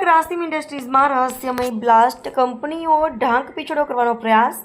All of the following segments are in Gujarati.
ગ્રાસિમ ઇન્ડસ્ટ્રીઝમાં રહસ્યમય બ્લાસ્ટ કંપનીઓ ઢાંક પીછડો કરવાનો પ્રયાસ.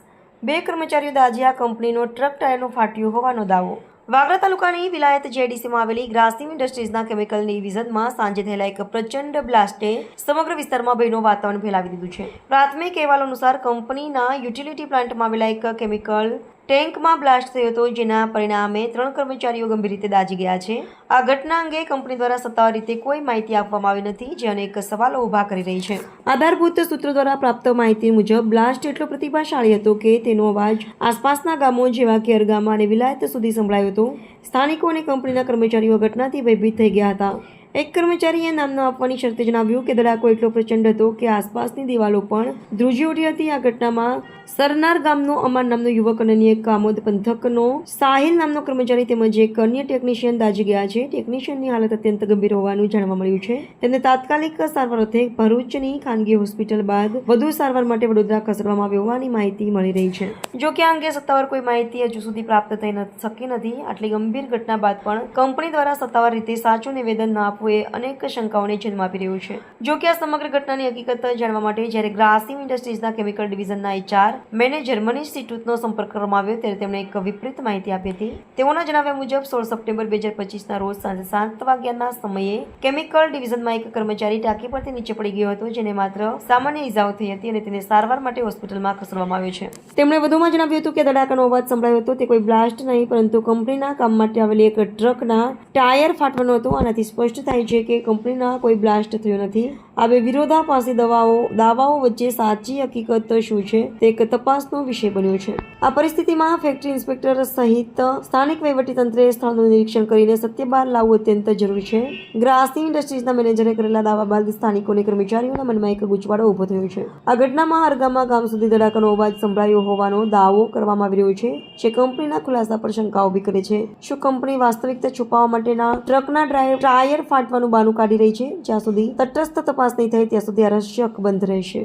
બે કર્મચારીઓ દાજ્યા કંપનીનો ટ્રક ટાયરનો ફાટ્યો હોવાનો દાવો. વાગરા તાલુકાની વિલાયત જેડીસીમાં આવેલી ગ્રાસિમ ઇન્ડસ્ટ્રીઝના કેમિકલ ડિવિઝનમાં સાંજે થયેલા એક પ્રચંડ બ્લાસ્ટે સમગ્ર વિસ્તારમાં ભયનું વાતાવરણ ફેલાવી દીધું છે. પ્રાથમિક અહેવાલ અનુસાર કંપનીના યુટિલિટી પ્લાન્ટમાં આવેલા એક કેમિકલ ટેન્કમાં બ્લાસ્ટ થયો હતો, જેના પરિણામે ત્રણ કર્મચારીઓ ગંભીર રીતે દાજી ગયા છે. આ ઘટના અંગે કંપની દ્વારા સત્તાવાર રીતે કોઈ માહિતી આપવામાં આવી નથી, જે અનેક સવાલો ઊભા કરી રહી છે. આધારભૂત સૂત્રો દ્વારા પ્રાપ્ત માહિતી મુજબ, બ્લાસ્ટ એટલો પ્રતિભાશાળી હતો કે તેનો અવાજ આસપાસના ગામો જેવા કે અરગામા અને વિલાયત સુધી સંભળાયો હતો. સ્થાનિકો અને કંપનીના કર્મચારીઓ ઘટનાથી ભયભીત થઈ ગયા હતા. એક કર્મચારીએ નામ ન આપવાની શરતે જણાવ્યું કે, ધડાકો એટલો પ્રચંડ હતો કે આસપાસની દિવાલો પણ ધ્રુજી ઉઠી હતી. આ ઘટનામાં સરનાર ગામનો અમાર નામનો યુવક અને કામોદ પંથકનો સાહિલ નામનો કર્મચારી તેમજ એક અન્ય ટેકનિશિયન દાજી ગયા છે. ટેકનિશિયનની હાલત અત્યંત ગંભીર હોવાનું જાણવા મળ્યું છે. તેમને તાત્કાલિક સારવાર અર્થે ભરૂચની ખાનગી હોસ્પિટલ બાદ વધુ સારવાર માટે વડોદરા ખસેડવામાં આવ્યો હોવાની માહિતી મળી રહી છે. જો કે આ અંગે સત્તાવાર કોઈ માહિતી હજુ સુધી પ્રાપ્ત થઈ શકી નથી. આટલી ગંભીર ઘટના બાદ પણ કંપની દ્વારા સત્તાવાર રીતે સાચું નિવેદન ન આપવું એ અનેક શંકાઓને જન્મ આપી રહ્યું છે. જો કે આ સમગ્ર ઘટનાની હકીકત જાણવા માટે જ્યારે ગ્રાસિમ ઇન્ડસ્ટ્રીઝના કેમિકલ ડિવિઝનના એચઆર મેનેજર મનીષ સિટુતનો સંપર્ક કરવામાં આવ્યો ત્યારે તેમણે એક વિપરીત માહિતી આપી હતી. તેઓના જણાવ્યા મુજબ, સોળ સપ્ટેમ્બર બે હજાર પચીસના રોજ સાંજે સાત વાગ્યાના સમયે કેમિકલ ડિવિઝનમાં એક કર્મચારી ટાંકી પરથી નીચે પડી ગયો હતો, જેને માત્ર સામાન્ય ઈજાઓ થઈ હતી અને તેને સારવાર માટે હોસ્પિટલમાં ખસેડવામાં આવ્યો છે. તેમણે વધુમાં જણાવ્યું હતું કે ધડાકાનો અવાજ સંભળાયો હતો. તે કોઈ બ્લાસ્ટ નહીં, પરંતુ કંપનીના કામ માટે આવેલી એક ટ્રકના ટાયર ફાટવાનો હતો. આનાથી સ્પષ્ટ થાય છે કે કંપનીના કોઈ બ્લાસ્ટ થયો નથી. આ બે વિરોધાભાસી દવાઓ, દાવાઓ વચ્ચે સાચી હકીકત શું છે તે એક તપાસનો વિષય બન્યો છે. આ પરિસ્થિતિમાં ફેક્ટરી ઇન્સ્પેક્ટર સહિત સ્થાનિક વહીવટીતંત્રે સ્થળનું નિરીક્ષણ કરીને સત્ય બહાર લાવવું અત્યંત જરૂરી છે. ગ્રાસની ઇન્ડસ્ટ્રીઝના મેનેજરે કરેલા દાવા બાદ સ્થાનિકો અને કર્મચારીઓના મનમાં એક ગુચવાડો ઊભો થયો છે. આ ઘટનામાં હરગામા ગામ સુધી ધડાકાનો અવાજ સંભળાયો હોવાનો દાવો કરવામાં આવી રહ્યો છે, જે કંપનીના ખુલાસા પર શંકા ઊભી કરે છે. શું કંપની વાસ્તવિકતા છુપાવવા માટેના ટ્રકના ડ્રાઈવ ટાયર ફાટવાનું બાનું કાઢી રહી છે? જ્યાં સુધી તટસ્થ તપાસ નહીં થાય ત્યાં સુધી આ રહસ્ય અકબંધ રહેશે.